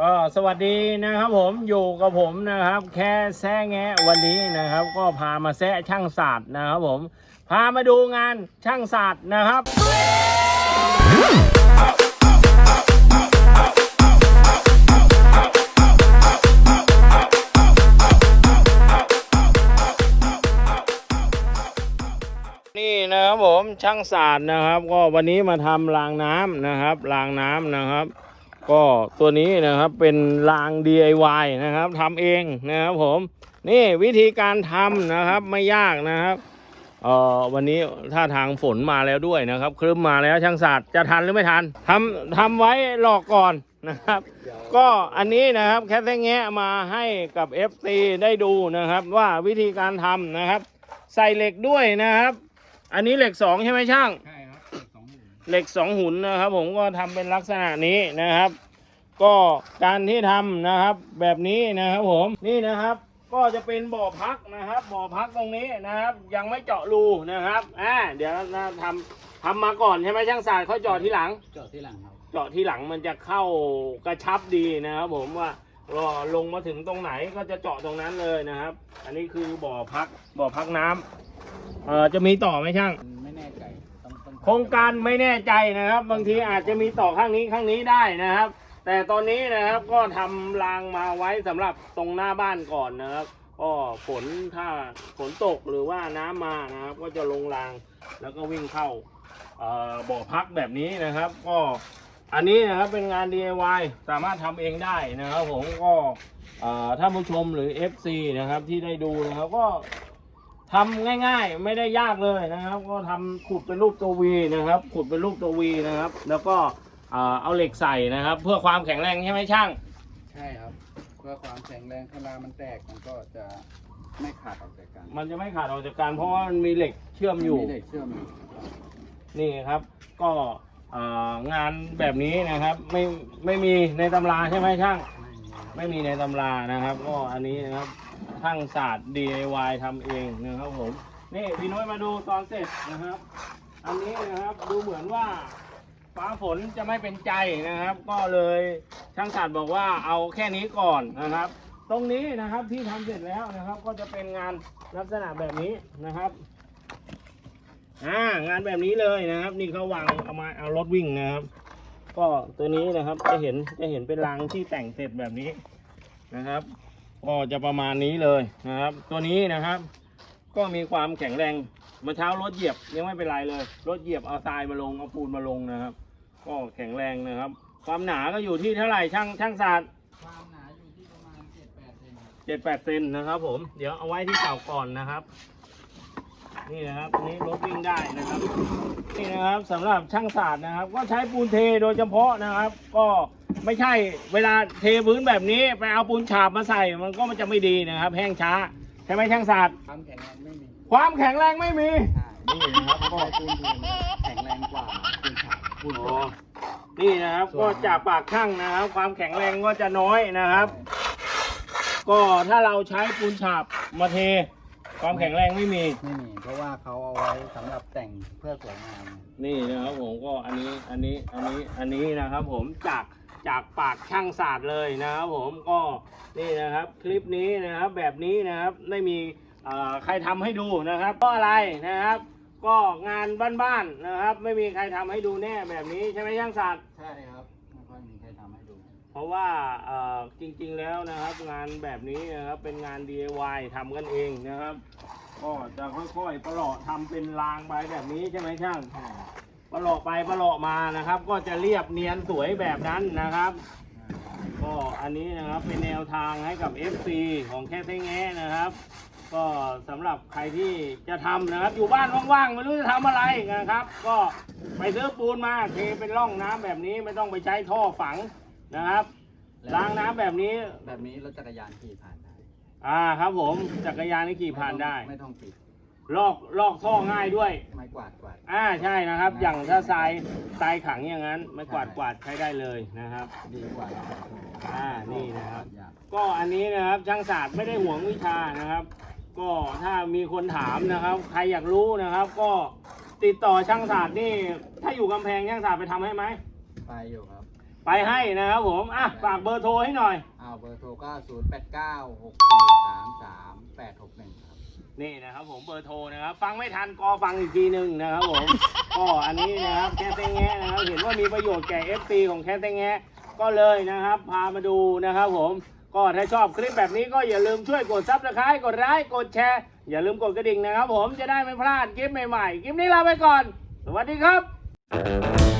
ก็สวัสดีนะครับผมอยู่กับผมนะครับ แค่แซะแงะวันนี้นะครับ ก็พามาแซะช่างศาสตร์นะครับผม พามาดูงานช่างศาสตร์นะครับ นี่นะครับผมช่างศาสตร์นะครับ ก็วันนี้มาทำรางน้ำนะครับรางน้ำนะครับ ก็ตัวนี้นะครับเป็นราง DIY นะครับทำเองนะครับผมนี่วิธีการทำนะครับไม่ยากนะครับเอ่อวันนี้ท่าทางฝนมาแล้วด้วยนะครับครึ้มมาแล้วช่างศาสตร์จะทันหรือไม่ทันทำทำไว้หลอกก่อนนะครับ ก็อันนี้นะครับแค่แค่แงะมาให้กับ FC ได้ดูนะครับ ว่าวิธีการทำนะครับ ใส่เหล็กด้วยนะครับ อันนี้เหล็กสองใช่ไหมช่างใช่ครับเจ็ดสองหมื่นเหล็กสองหุ่นนะครับ ผมก็ทำเป็นลักษณะนี้นะครับ ก็การที่ทำนะครับแบบนี้นะครับผมนี่นะครับก็จะเป็นบ่อพักนะครับ บ่อพักตรงนี้นะครับ ยังไม่เจาะรูนะครับอ่าเดี๋ยวนะทำทำมาก่อนใช่ไหมช่างศาสตร์เขาเจาะทีหลังจอดที่หลังครับ เจาะทีหลังมันจะเข้ากระชับดีนะครับผมว่ารอลงมาถึงตรงไหนก็จะเจาะตรงนั้นเลยนะครับ อันนี้คือบ่อพักบ่อพักน้ำเอ่อจะมีต่อไหมช่าง ไม่แน่ใจต้องต้องโครงการไม่แน่ใจนะครับ บางทีอาจจะมีต่อข้างนี้ข้างนี้ได้นะครับ แต่ตอนนี้นะครับก็ทำรางมาไว้สำหรับตรงหน้าบ้านก่อนนะครับ ก็ฝนถ้าฝนตกหรือว่าน้ำมานะครับ ก็จะลงรางแล้วก็วิ่งเข้าเอ่อบ่อพักแบบนี้นะครับ ก็อันนี้นะครับเป็นงาน DIY สามารถทำเองได้นะครับ ผมก็เอ่อท่านผู้ชมหรือ FC นะครับที่ได้ดูนะครับก็ ทำง่ายๆ ไม่ได้ยากเลยนะครับ ก็ทำขุดเป็นรูปตัววีนะครับ ขุดเป็นรูปตัววีนะครับ แล้วก็ อ่อเอาเหล็กใส่นะครับ เพื่อความแข็งแรงใช่ไหมช่าง ใช่ครับ เพื่อความแข็งแรงเวลามันแตกมันก็จะไม่ขาดออกจากกันมันจะไม่ขาดออกจากกันเพราะว่ามันมีเหล็กเชื่อมอยู่ มีเหล็กเชื่อมอยู่นี่ครับ ก็เอ่องานแบบนี้นะครับ ไม่ไม่มีในตำราใช่ไหมช่าง ไม่มีครับไม่มีในตำรานะครับ ก็อันนี้นะครับช่างศาสตร์ DIY ทำเองนะครับผม นี่พี่น้อยมาดูตอนเสร็จนะครับ อันนี้นะครับดูเหมือนว่า ฟ้าฝนจะไม่เป็นใจนะครับ ก็เลยช่างตร์บอกว่าเอาแค่นี้ก่อนนะครับ ตรงนี้นะครับที่ทำเสร็จแล้วนะครับ ก็จะเป็นงานลักษณะแบบนี้นะครับอ่างานแบบนี้เลยนะครับ นี่เขาวางเอามาเอารถวิ่งนะครับ ก็ตัวนี้นะครับจะเห็นจะเห็นเป็นรางที่แต่งเสร็จแบบนี้นะครับ ก็จะประมาณนี้เลยนะครับ ตัวนี้นะครับ ก็มีความแข็งแรงเมื่อเช้ารถเหยียบยังไม่เป็นไรเลย รถเหยียบเอาทรายมาลงเอาปูนมาลงนะครับ ก็แข็งแรงนะครับ ความหนาก็อยู่ที่เท่าไหร่ช่างช่างศาสตร์ความหนาอยู่ที่ประมาณเจ็ดแปดเซนครับเจ็ดแปดเซนนะครับผมเดี๋ยวเอาไว้ที่เก่าก่อนนะครับ นี่นะครับอันนี้รถวิ่งได้นะครับ นี่นะครับสำหรับช่างศาสตร์นะครับ ก็ใช้ปูนเทโดยเฉพาะนะครับ ก็ไม่ใช่เวลาเทพื้นแบบนี้ไปเอาปูนฉาบมาใส่มันก็มันจะไม่ดีนะครับ แห้งช้าใช่ไหมช่างศาสตร์ ความแข็งแรงไม่มีความแข็งแรงไม่มี ใช่นี่นะครับก็ใช้ปูนปูนแข็งแรงกว่าปูน ฉาบปูนอ๋อนี่นะครับก็จากปากช่างนะครับ ความแข็งแรงก็จะน้อยนะครับ ก็ถ้าเราใช้ปูนฉาบมาเท ความแข็งแรงไม่มี ไม่มีเพราะว่าเขาเอาไว้สำหรับแต่งเพื่อสวยงามนี่นะครับผมก็อันนี้อันนี้อันนี้อันนี้นะครับ ผมจากจากปากช่างศาสตร์เลยนะครับผมก็นี่นะครับ คลิปนี้นะครับแบบนี้นะครับไม่มีเอ่อใครทำให้ดูนะครับ ก็อะไรนะครับ ก็งานบ้านๆนะครับ ไม่มีใครทำให้ดูแน่แบบนี้ใช่ไหมช่างศาสตร์ใช่ครับไม่ค่อยมีใครทำให้ดู เพราะว่าเอ่อจริงๆแล้วนะครับ งานแบบนี้นะครับเป็นงาน DIY ทำกันเองนะครับ ก็จะค่อยๆประหลาะทำเป็นรางไปแบบนี้ใช่ไหมช่าง ใช่ประหลาะไปประหลาะมานะครับ ก็จะเรียบเนียนสวยแบบนั้นนะครับ ก็อันนี้นะครับเป็นแนวทางให้กับ FC ของแค่เท้งแงนะครับ ก็สำหรับใครที่จะทำนะครับ อยู่บ้านว่างๆไม่รู้จะทำอะไรนะครับ ก็ไปซื้อปูนมาเทเป็นร่องน้ำแบบนี้ไม่ต้องไปใช้ท่อฝังนะครับ ล้างน้ำแบบนี้ แบบนี้รถจักรยานขี่ผ่านได้อ่าครับผมจักรยานนี่ขี่ผ่านได้ ไม่ต้องติดลอกลอกท่อง่ายด้วย ไม้กวาดกวาด อ่าใช่นะครับง่ายอย่างถ้าทรายทรายขังอย่างนั้น ไม่กวาดใช่ กวาดใช้ได้เลยนะครับ ดีกว่าอ่านี่นะครับ ยากก็อันนี้นะครับช่างศาสตร์ไม่ได้ห่วงวิชานะครับ ก็ถ้ามีคนถามนะครับ ใครอยากรู้นะครับ ก็ติดต่อช่างศาสตร์นี่ ถ้าอยู่กำแพงช่างศาสตร์ไปทำให้ไหม ไปอยู่ครับไไปให้นะครับผม อะ ฝากเบอร์โทรให้หน่อย เอาเบอร์โทรก็ศูนย์แปดเก้าหกสี่สามสามแปดหกหนึ่งครับ นี่นะครับผมเบอร์โทรนะครับ ฟังไม่ทันก็ฟังอีกทีหนึ่งนะครับผม ก็อันนี้นะครับแคทเตงแงะนะครับ เห็นว่ามีประโยชน์แก่ FC ของแคทเตงแงะก็เลยนะครับ พามาดูนะครับผม ก็ถ้าชอบคลิปแบบนี้ก็อย่าลืมช่วยกดซับสไครต์กดไลค์กดแชร์ อย่าลืมกดกระดิ่งนะครับผมจะได้ไม่พลาดคลิปใหม่ๆ คลิปนี้ลาไปก่อน สวัสดีครับ